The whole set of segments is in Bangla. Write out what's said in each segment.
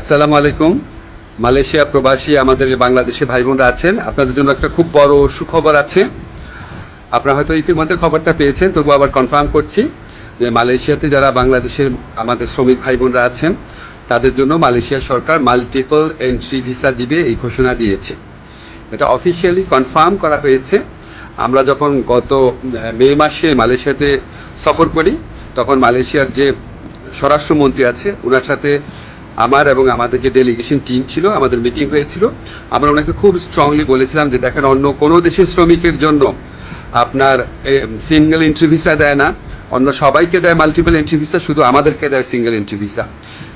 আসসালামু আলাইকুম। মালয়েশিয়া প্রবাসী আমাদের বাংলাদেশে ভাই বোনরা আছেন। আপনাদের জন্য একটা খুব বড় সুখবর আছে। আপনারা হয়তো ইতিমধ্যে খবরটা পেয়েছেন তবু আবার কনফার্ম করছি যে মালয়েশিয়াতে যারা বাংলাদেশের আমাদের শ্রমিক ভাই বোনরা আছেন, তাদের জন্য মালয়েশিয়া সরকার মাল্টিপল এন্ট্রি ভিসা দিবে এই ঘোষণা দিয়েছে। এটা অফিসিয়ালি কনফার্ম করা হয়েছে। আমরা যখন গত মে মাসে মালয়েশিয়াতে সফর করি, তখন মালয়েশিয়ার যে স্বরাষ্ট্রমন্ত্রী আছে ওনার সাথে আমার এবং আমাদের যে ডেলিগেশন টিম ছিল, আমাদের মিটিং হয়েছিল, আমরা ওনাকে খুব স্ট্রংলি বলেছিলাম যে দেখেন, অন্য কোনো দেশের শ্রমিকের জন্য আপনার সিঙ্গেল এন্ট্রি ভিসা দেয় না, অন্য সবাইকে দেয় মাল্টিপল এন্ট্রি ভিসা শুধু আমাদেরকে দেয় সিঙ্গেল এন্ট্রি ভিসা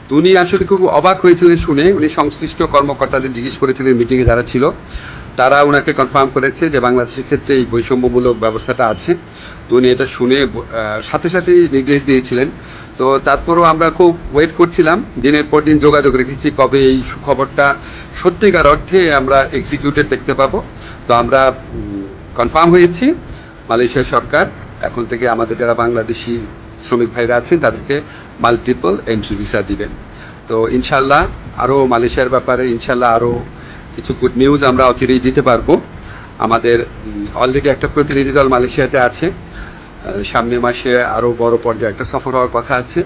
তো উনি আসলে খুব অবাক হয়েছিলেন শুনে, উনি সংশ্লিষ্ট কর্মকর্তাদের জিজ্ঞেস করেছিলেন মিটিংয়ে যারা ছিল, তারা ওনাকে কনফার্ম করেছে যে বাংলাদেশের ক্ষেত্রে এই বৈষম্যমূলক ব্যবস্থাটা আছে। তো উনি এটা শুনে সাথে সাথেই নির্দেশ দিয়েছিলেন তো তারপরও আমরা খুব ওয়েট করছিলাম। দিনের পর দিন যোগাযোগ রেখেছি, কবে এই খবরটা সত্যিকার অর্থে আমরা এক্সিকিউটেড দেখতে পাবো। তো আমরা কনফার্ম হয়েছি, মালয়েশিয়া সরকার, এখন থেকে আমাদের যারা বাংলাদেশি শ্রমিক ভাইরা আছেন, তাদেরকে মাল্টিপল এন্ট্রি ভিসা দিবেন। তো ইনশাল্লাহ আরও মালয়েশিয়ার ব্যাপারে ইনশাল্লাহ আরও কিছু গুড নিউজ আমরা অচিরেই দিতে পারব। আমাদের অলরেডি একটা প্রতিনিধি দল মালয়েশিয়াতে আছে। সামনে মাসে আরও বড় পর্যায়ে একটা সফর হওয়ার কথা আছে।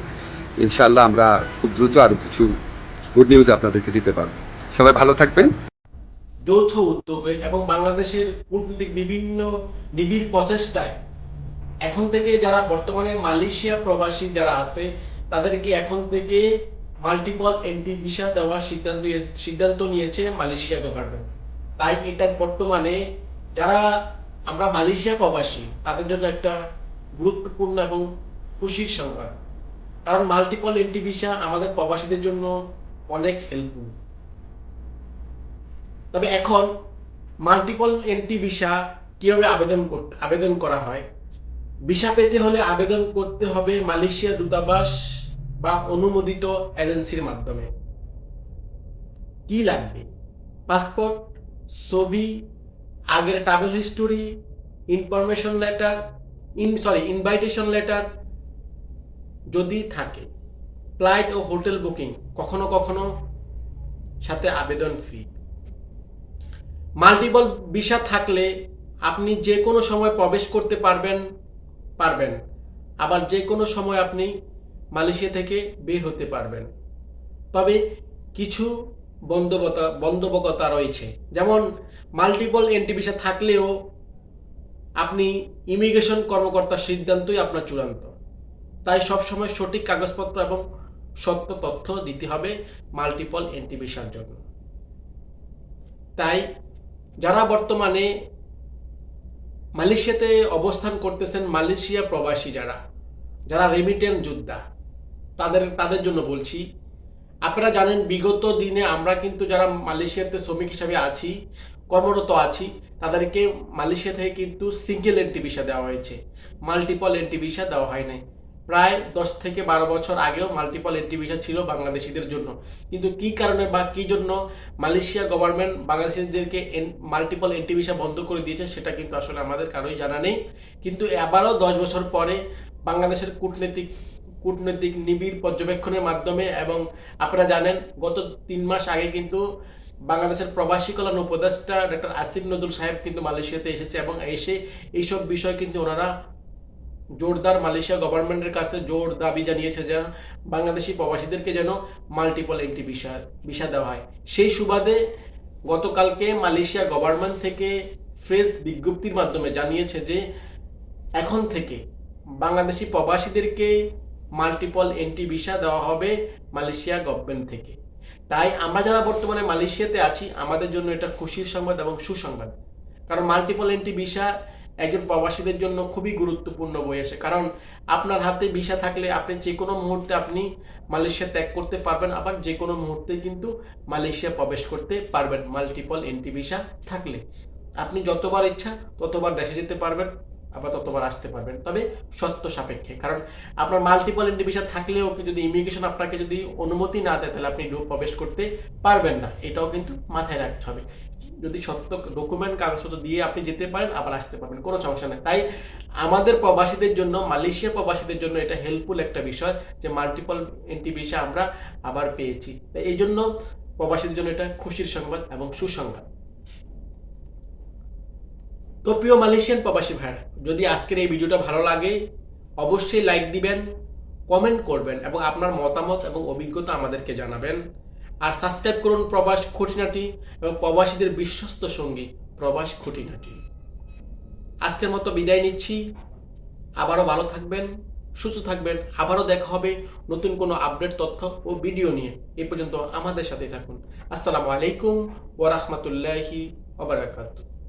ইনশাল্লাহ আমরা খুব দ্রুত আরও কিছু গুড নিউজ আপনাদেরকে দিতে পারব। সবাই ভালো থাকবেন। যৌথ উদ্যোগে এবং বাংলাদেশের কূটনীতিক বিভিন্ন নিবিড় প্রচেষ্টায় এখন থেকে যারা বর্তমানে মালয়েশিয়া প্রবাসী যারা আছে, তাদেরকে এখন থেকে মাল্টিপল এন্ট্রি ভিসা দেওয়ার সিদ্ধান্ত সিদ্ধান্ত নিয়েছে মালয়েশিয়া গভর্নমেন্ট তাই এটা বর্তমানে যারা আমরা মালয়েশিয়া প্রবাসী, তাদের জন্য একটা গুরুত্বপূর্ণ এবং খুশির সংবাদ। কারণ মাল্টিপল এন্ট্রি ভিসা আমাদের প্রবাসীদের জন্য অনেক হেল্পফুল তবে এখন মাল্টিপল এন্ট্রি ভিসা কীভাবে আবেদন করতে, আবেদন করা হয়? ভিসা পেতে হলে আবেদন করতে হবে মালয়েশিয়া দূতাবাস বা অনুমোদিত এজেন্সির মাধ্যমে। কি লাগবে? পাসপোর্ট, ছবি, আগের travel history information letter in sorry invitation letter যদি থাকে ফ্লাইট ও হোটেল বুকিং কখনো কখনো সাথে আবেদন ফি মাল্টিপল ভিসা থাকলে আপনি যে কোনো সময় প্রবেশ করতে পারবেন পারবেন। আবার যে কোনো সময় আপনি মালয়েশিয়া থেকে বের হতে পারবেন। তবে কিছু বন্ধবতা, বন্ধবকতা রয়েছে। যেমন মাল্টিপল এন্ট্রি ভিসা থাকলেও আপনি ইমিগ্রেশন কর্মকর্তার সিদ্ধান্তই আপনার চূড়ান্ত। তাই সবসময় সঠিক কাগজপত্র এবং সত্য তথ্য দিতে হবে মাল্টিপল এন্ট্রি ভিসার জন্য। তাই যারা বর্তমানে মালয়েশিয়াতে অবস্থান করতেছেন, মালয়েশিয়া প্রবাসী যারা যারা রেমিটেন্স যোদ্ধা, তাদের তাদের জন্য বলছি, আপনারা জানেন বিগত দিনে আমরা কিন্তু যারা মালয়েশিয়াতে শ্রমিক হিসাবে আছি কর্মরত আছি তাদেরকে মালয়েশিয়া থেকে কিন্তু সিঙ্গেল এন্ট্রি ভিসা দেওয়া হয়েছে। মাল্টিপল এন্ট্রি ভিসা দেওয়া হয় নাই। প্রায় দশ থেকে বারো বছর আগেও মাল্টিপল এন্ট্রি ভিসা ছিল বাংলাদেশিদের জন্য। কিন্তু কি কারণে বা কি জন্য মালয়েশিয়া গভর্নমেন্ট বাংলাদেশিদেরকে মাল্টিপল এন্ট্রি ভিসা বন্ধ করে দিয়েছে, সেটা কিন্তু আসলে আমাদের কারোই জানা নেই। কিন্তু আবারও দশ বছর পরে বাংলাদেশের কূটনৈতিক কূটনৈতিক নিবিড় পর্যবেক্ষণের মাধ্যমে এবং আপনারা জানেন, গত তিন মাস আগে কিন্তু বাংলাদেশের প্রবাসী কল্যাণ উপদেষ্টা ডক্টর আসিফ নজরুল সাহেব কিন্তু মালয়েশিয়াতে এসেছে এবং এসে এইসব বিষয় কিন্তু ওনারা জোরদার মালয়েশিয়া গভর্নমেন্টের কাছে জোর দাবি জানিয়েছে যে বাংলাদেশি প্রবাসীদেরকে যেন মাল্টিপল এন্ট্রি ভিসা ভিসা দেওয়া হয়। সেই সুবাদে গতকালকে মালয়েশিয়া গভর্নমেন্ট থেকে ফ্রেশ বিজ্ঞপ্তির মাধ্যমে জানিয়েছে যে এখন থেকে বাংলাদেশি প্রবাসীদেরকে মাল্টিপল এন্ট্রি ভিসা দেওয়া হবে মালয়েশিয়া গভর্নমেন্ট থেকে। তাই আমরা যারা বর্তমানে মালয়েশিয়াতে আছি, আমাদের জন্য এটা খুশির সংবাদ এবং সুসংবাদ। কারণ মাল্টিপল এন্ট্রি ভিসা একজন প্রবাসীদের জন্য খুবই গুরুত্বপূর্ণ বই আসে কারণ আপনার হাতে ভিসা থাকলে আপনি যে কোনো মুহূর্তে আপনি মালয়েশিয়া ত্যাগ করতে পারবেন, আবার যে কোনো মুহূর্তে কিন্তু মালয়েশিয়া প্রবেশ করতে পারবেন মাল্টিপল এন্ট্রি ভিসা থাকলে। আপনি যতবার ইচ্ছা ততবার দেশে যেতে পারবেন। আবার ততবার আসতে পারবেন। তবে সত্য সাপেক্ষে, কারণ আপনার মাল্টিপল এন্ট্রি ভিসা থাকলেও যদি ইমিগ্রেশন আপনাকে যদি অনুমতি না দেয়, তাহলে আপনি ঢুক প্রবেশ করতে পারবেন না। এটাও কিন্তু মাথায় রাখতে হবে। যদি সত্য ডকুমেন্ট কাগজপত্র দিয়ে আপনি যেতে পারেন, আবার আসতে পারবেন, কোনো সমস্যা নেই। তাই আমাদের প্রবাসীদের জন্য, মালয়েশিয়া প্রবাসীদের জন্য এটা হেল্পফুল একটা বিষয় যে মাল্টিপল এন্টি ভিসা আমরা আবার পেয়েছি। এই জন্য প্রবাসীদের জন্য এটা খুশির সংবাদ এবং সুসংবাদ। তো প্রিয় মালয়েশিয়ান প্রবাসী ভাইরা, যদি আজকের এই ভিডিওটা ভালো লাগে, অবশ্যই লাইক দিবেন কমেন্ট করবেন এবং আপনার মতামত এবং অভিজ্ঞতা আমাদেরকে জানাবেন। আর সাবস্ক্রাইব করুন প্রবাস খুঁটিনাটি এবং প্রবাসীদের বিশ্বস্ত সঙ্গী প্রবাস খুঁটিনাটি। আজকের মতো বিদায় নিচ্ছি। আবারও ভালো থাকবেন, সুস্থ থাকবেন। আবারও দেখা হবে নতুন কোনো আপডেট তথ্য ও ভিডিও নিয়ে। এ পর্যন্ত আমাদের সাথে থাকুন। আসসালামু আলাইকুম ওয়া রাহমাতুল্লাহি ওয়া বারাকাতুহু।